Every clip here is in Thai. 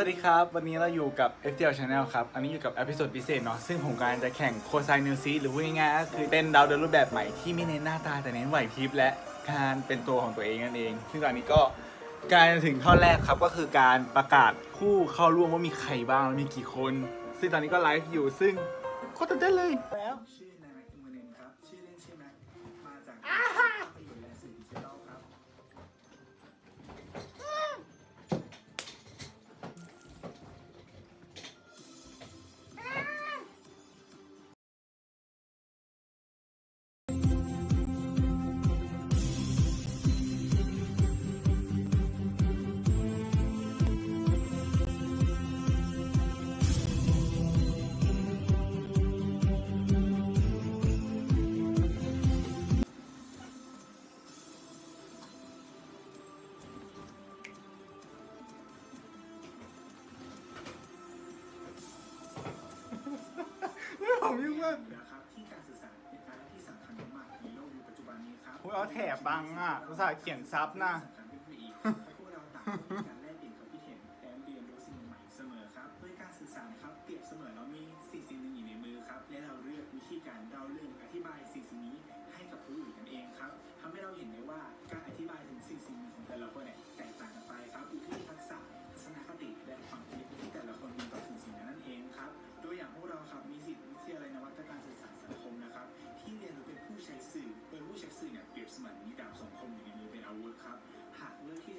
วัสดีครับ วันนี้เราอยู่กับ FTL Channel ครับ อันนี้อยู่กับอพิโซดพิเศษเนาะซึ่งผมกำลังจะแข่งโคไซนิวซีหรือพูดง่ายๆก็คือเป็นดาวเดินรูปแบบใหม่ที่ไม่เน้นหน้าตาแต่เน้นไหวพริบและการเป็นตัวของตัวเองนั่นเอง ซึ่งตอนนี้ก็การถึงท่อนแรกครับก็คือการประกาศผู้เข้าร่วมว่ามีใครบ้างมีกี่คน ซึ่งตอนนี้ก็ไลฟ์อยู่ซึ่งโคตรตื่นเต้นเลย เอาแถบบังอะภาษาห์เขียนซับนะ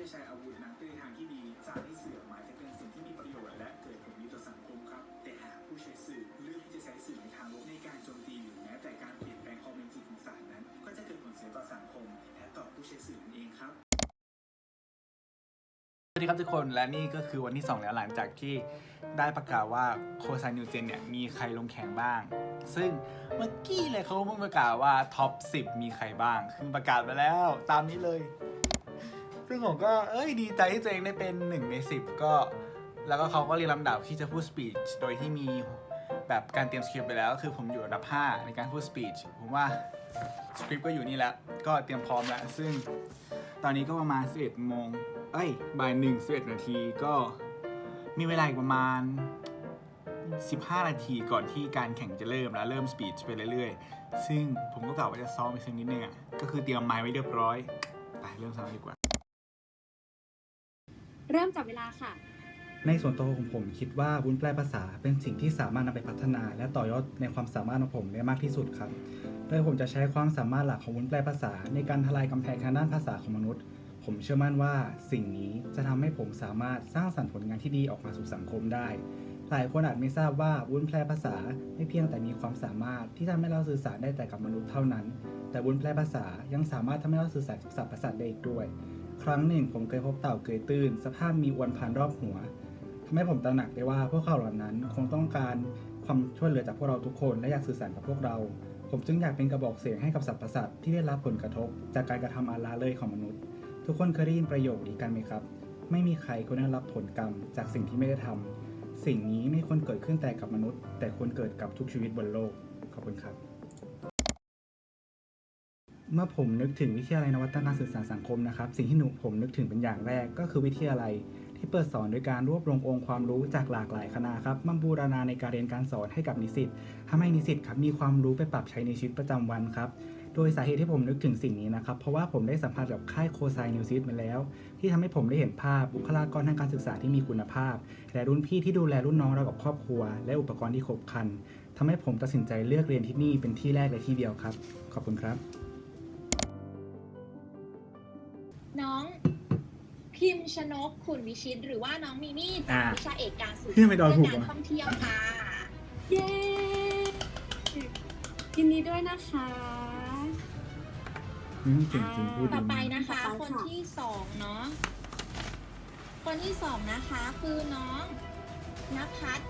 ใช้อาวุธนั้นในทางที่ดีจะให้สื่อออกมายจะเป็นสิ่งที่มีประโยชน์และเกิดผลดีต่อสังคมครับ แต่หากผู้ใช้สื่อเลือกที่จะใช้สื่อในทางลบในการโจมตีหรือแม้แต่การเปลี่ยนแปลงความเป็นจริงของสารนั้น ก็จะเกิดผลเสียต่อสังคม และต่อผู้ใช้สื่อนั่นเองครับสวัสดีครับทุกคนและนี่ก็คือวันที่ 2 แล้วหลังจากที่ได้ประกาศว่าโคไซนิวเจนเนี่ยมีใครลงแข่งบ้าง ซึ่งเมื่อกี้เลยเขาเพิ่งประกาศว่าท็อป 10 มีใครบ้างคือประกาศไปแล้ว ตามนี้เลย ซึ่งผมก็เอ้ยดีใจที่ตัวเองได้เป็น1ใน10ก็ แล้วก็เขาก็เรียงลำดับที่จะพูดสปีชโดยที่มีแบบการเตรียมสคริปต์ไปแล้วคือผมอยู่อันดับ 5 ในการพูดสปีชผมว่าสคริปต์ก็อยู่นี่แล้ว ก็เตรียมพร้อมแล้ว ซึ่งตอนนี้ก็ประมาณ 11โมงเอ้ยบ่ายหนึ่ง11นาทีก็มีเวลาอีกประมาณ 15 นาทีก่อนที่การแข่งจะเริ่มแล้วเริ่มสปีดไปเรื่อยๆ ซึ่งผมก็กล่าวว่าจะซ้อมอีกสักนิดนึงอะก็คือเตรียมไม้ไว้เรียบร้อย ไปเริ่มซ้อมดีกว่า เริ่มจับเวลาค่ะ ในส่วนตัวของผมคิดว่าวุ้นแปลภาษาเป็นสิ่งที่สามารถนำไปพัฒนา และต่อยอดในความสามารถของผมได้มากที่สุดครับ โดยผมจะใช้ความสามารถหลักของวุ้นแปลภาษา ในการทลายกำแพงทางด้านภาษาของมนุษย์ ผมเชื่อมั่นว่าสิ่งนี้จะทำให้ผมสามารถสร้างสรรค์ผลงานที่ดีออกมาสู่สังคมได้ หลายคนอาจไม่ทราบว่าวุ้นแปลภาษาไม่เพียงแต่มีความสามารถที่ทำให้เราสื่อสารได้แต่กับมนุษย์เท่านั้น แต่วุ้นแปลภาษายังสามารถทำให้เราสื่อสารกับสัตว์ประสาทได้อีกด้วย ครั้งหนึ่งผมเคยพบเต่าเกยตื้น สภาพมีอวนพันรอบหัวทำให้ผมตระหนักได้ว่าพวกเขาเหล่านั้นคงต้องการความช่วยเหลือจากพวกเราทุกคนและอยากสื่อสารกับพวกเรา ผมจึงอยากเป็นกระบอกเสียงให้กับสรรพสัตว์ที่ได้รับผลกระทบ จากการกระทำอาลาเลยของมนุษย์ ทุกคนเคยได้ยินประโยคนี้กันไหมครับ ไม่มีใครควรได้รับผลกรรม จากสิ่งที่ไม่ได้ทำสิ่งนี้ไม่ควรเกิดขึ้นแต่กับมนุษย์ แต่ควรเกิดกับทุกชีวิตบนโลกขอบคุณครับ เมื่อผมนึกถึงวิทยาลัยนวัตการสื่อสารสังคมนะครับ สิ่งที่หนูผมนึกถึงเป็นอย่างแรก ก็คือวิทยาลัยที่เปิดสอนโดยการรวบรวมองค์ความรู้จากหลากหลายคณะครับมาบูรณาในการเรียนการสอนให้กับนิสิตทำให้นิสิตครับมีความรู้ไปปรับใช้ในชีวิตประจำวันครับ โดยสาเหตุที่ผมนึกถึงสิ่งนี้นะครับ เพราะว่าผมได้สัมผัสกับค่ายโคไซนิวซิตมาแล้ว ที่ทำให้ผมได้เห็นภาพบุคลากรทางการศึกษาที่มีคุณภาพ และรุ่นพี่ที่ดูแลรุ่นน้องเรากับครอบครัว และอุปกรณ์ที่ครบครันทำให้ผมตัดสินใจเลือกเรียนที่นี่เป็นที่แรกและที่เดียวครับ ขอบคุณครับ น้องพิมพ์ชนกขุนวิชิตหรือว่าน้องมิมี่จากอ่าวิชาเอกการสื่อพี่ทำไมเดาถูกการวะท่องเที่ยวค่ะ เย้ยินดีด้วยนะคะ อืมจริงจริงพูดต่ดีอไปมากนะคะต่อไปคนค่ะที่สองเนาะ คนที่สองนะคะคือน้องนภัส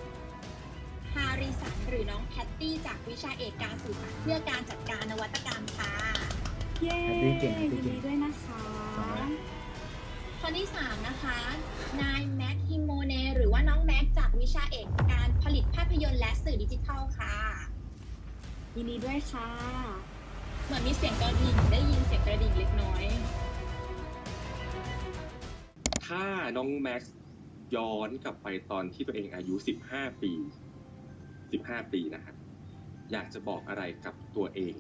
ฮาริสันหรือน้องแพตตี้จากวิชาเอกการสื่อสารเพื่อการจัดการนวัตกรรมค่ะ เย้แฮปปี้เก่งแฮปปี้ยินเก่งดีด้วยนะคะ คนที่สามนะคะ นายแม็กฮิโมเน หรือว่าน้องแม็กจากวิชาเอกการผลิตภาพยนตร์และสื่อดิจิทัลค่ะ ยินดีด้วยค่ะ เหมือนมีเสียงกระดิ่งได้ยินเสียงกระดิ่งเล็กน้อย ถ้าน้องแม็กซ์ย้อนกลับไปตอนที่ตัวเองอายุ 15 ปี 15 ปีนะครับอยากจะบอกอะไรกับตัวเอง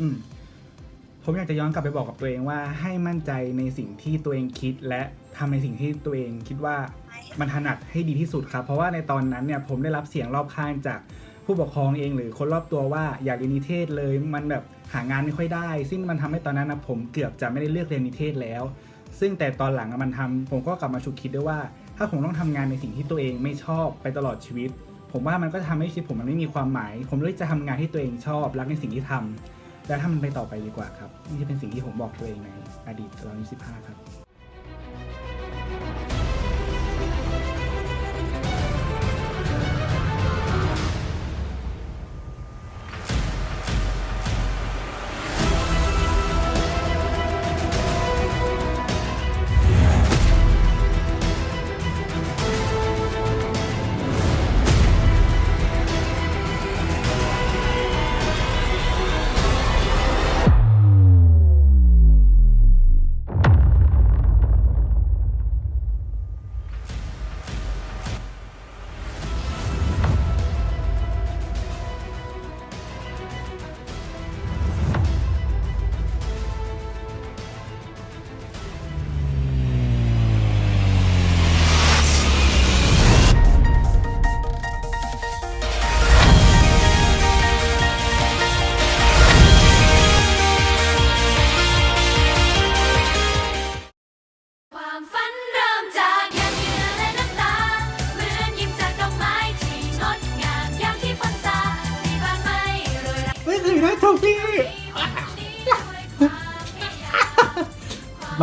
อืม ผมอยากจะย้อนกลับไปบอกกับตัวเองว่าให้มั่นใจในสิ่งที่ตัวเองคิดและทำในสิ่งที่ตัวเองคิดว่ามันถนัดให้ดีที่สุดครับ เพราะว่าในตอนนั้นเนี่ยผมได้รับเสียงรอบข้างจากผู้ปกครองเองหรือคนรอบตัวว่าอยากเรียนนิเทศเลย มันแบบหางานไม่ค่อยได้ ซึ่งมันทำให้ตอนนั้นนะผมเกือบจะไม่ได้เลือกเรียนนิเทศแล้ว ซึ่งแต่ตอนหลังมันทำผมก็กลับมาฉุกคิดด้วยว่า ถ้าผมต้องทำงานในสิ่งที่ตัวเองไม่ชอบไปตลอดชีวิต ผมว่ามันก็จะทำให้ชีวิตผมมันไม่มีความหมาย ผมเลยจะทำงานที่ตัวเองชอบรักในสิ่งที่ทำ แล้วถ้ามันไปต่อไปดีกว่าครับนี่จะเป็นสิ่งที่ผมบอกตัวเองในอดีตตอนอายุ15 ครับ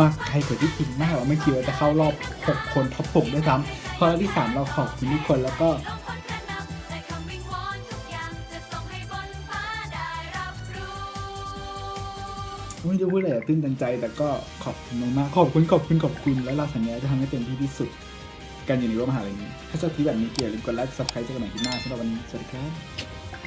มาใครเกิดที่คิดมากกว่าไม่คิดว่าจะเข้ารอบ 6 คนท็อป6ด้วยซ้ำเพราะรอบที่ 3 เราขอบคุณทุกคนแล้วก็ลมคนกระหน่ำแต่คำวิงวอนทุกอย่างจะส่งให้บนฟ้าได้รับรู้ไม่รู้จะพูดอะไรตื้นตันใจ แต่ก็ขอบคุณมากๆขอบคุณขอบคุณขอบคุณ และเราสัญญาจะทำให้เต็มที่ที่สุดการอยู่ในรั้วมหาลัยนี้ ถ้าชอบคลิปแบบนี้อย่าลืมกดไลค์ subscribe เจอกันใหม่คลิปหน้าสำหรับวันนี้สวัสดีครับ